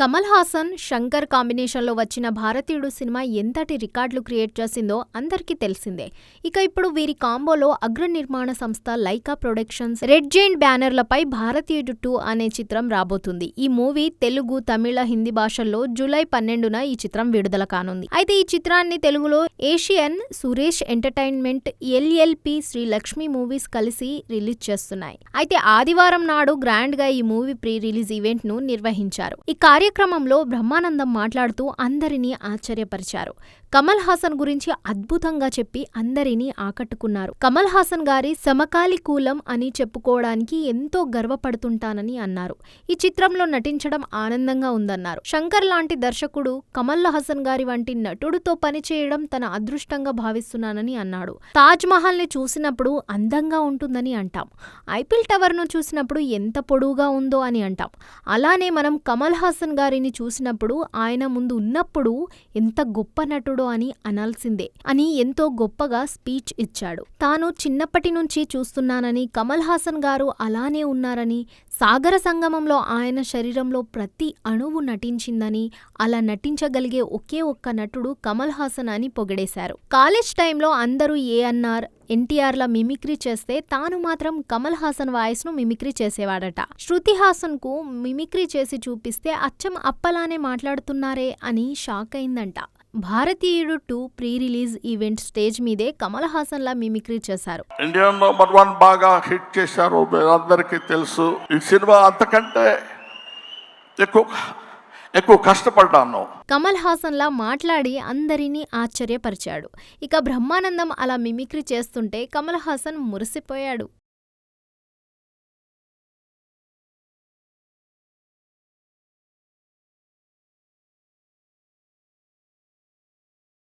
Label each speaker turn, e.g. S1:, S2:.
S1: కమల్ హాసన్ శంకర్ కాంబినేషన్లో వచ్చిన భారతీయుడు సినిమా ఎంతటి రికార్డులు క్రియేట్ చేసిందో అందరికీ తెలిసిందే. ఇక ఇప్పుడు వీరి కాంబోలో అగ్ర నిర్మాణ సంస్థ లైకా ప్రొడక్షన్స్ రెడ్ జైంట్ బ్యానర్లపై భారతీయుడు టూ అనే చిత్రం రాబోతుంది. ఈ మూవీ తెలుగు తమిళ హిందీ భాషల్లో జూలై పన్నెండున ఈ చిత్రం విడుదల కానుంది. అయితే ఈ చిత్రాన్ని తెలుగులో Asian Suresh entertainment LLP Sri Lakshmi movies కలిసి రిలీజ్ చేస్తున్నాయి. అయితే ఆదివారం నాడు గ్రాండ్గా ఈ మూవీ ప్రీ రిలీజ్ ఈవెంట్ను నిర్వహించారు. ఈ కార్యక్రమంలో బ్రహ్మానందం మాట్లాడుతూ అందరినీ ఆశ్చర్యపరిచారు. కమల్ హాసన్ గురించి అద్భుతంగా చెప్పి అందరినీ ఆకట్టుకున్నారు. కమల్ హాసన్ గారి సమకాలికూలం అని చెప్పుకోవడానికి ఎంతో గర్వపడుతుంటానని అన్నారు. ఈ చిత్రంలో నటించడం ఆనందంగా ఉందన్నారు. శంకర్ లాంటి దర్శకుడు కమల్ హాసన్ గారి వంటి నటుడితో పనిచేయడం తన అదృష్టంగా భావిస్తున్నానని అన్నాడు. తాజ్ మహల్ని చూసినప్పుడు అందంగా ఉంటుందని అంటాం. ఐపిల్ టవర్ను చూసినప్పుడు ఎంత పొడవుగా ఉందో అని అంటాం. అలానే మనం కమల్ హాసన్ గారిని చూసినప్పుడు ఆయన ముందు ఉన్నప్పుడు ఎంత గొప్ప నటుడో అని అనాల్సిందే అని ఎంతో గొప్పగా స్పీచ్ ఇచ్చాడు. తాను చిన్నప్పటి నుంచి చూస్తున్నానని కమల్ హాసన్ గారు అలానే ఉన్నారని సాగర సంగమంలో ఆయన శరీరంలో ప్రతి అణువు నటించిందని అలా నటించగలిగే ఒకే ఒక్క నటుడు కమల్ హాసన్ అని పొగిడేశారు. కాలేజ్ టైంలో అందరూ ఏఎన్ఆర్ ఎన్టీఆర్ల మిమిక్రీ చేస్తే తాను మాత్రం కమల్ హాసన్ వాయిస్ను మిమిక్రీ చేసేవాడట. శృతి హాసన్కు మిమిక్రీ చేసి చూపిస్తే అచ్చం అప్పలానే మాట్లాడుతున్నారే అని షాక్ అయిందంట. Bharateeyudu two pre release event stage మీదే కమల్ హాసన్ లా మిమిక్రీ చేశారు.
S2: ఇండియన్ నంబర్ వన్ బాగా హిట్ చేశారు. అందరికీ తెలుసు. ఈ సినిమా అంతకంటే ఎక్కువ ఎక్కువ కష్టపడ్డాను.
S1: కమల్ హాసన్ లా మాట్లాడి అందరినీ ఆశ్చర్యపరిచాడు. ఇక బ్రహ్మానందం అలా మిమిక్రీ చేస్తుంటే కమల్ హాసన్ మురిసిపోయాడు.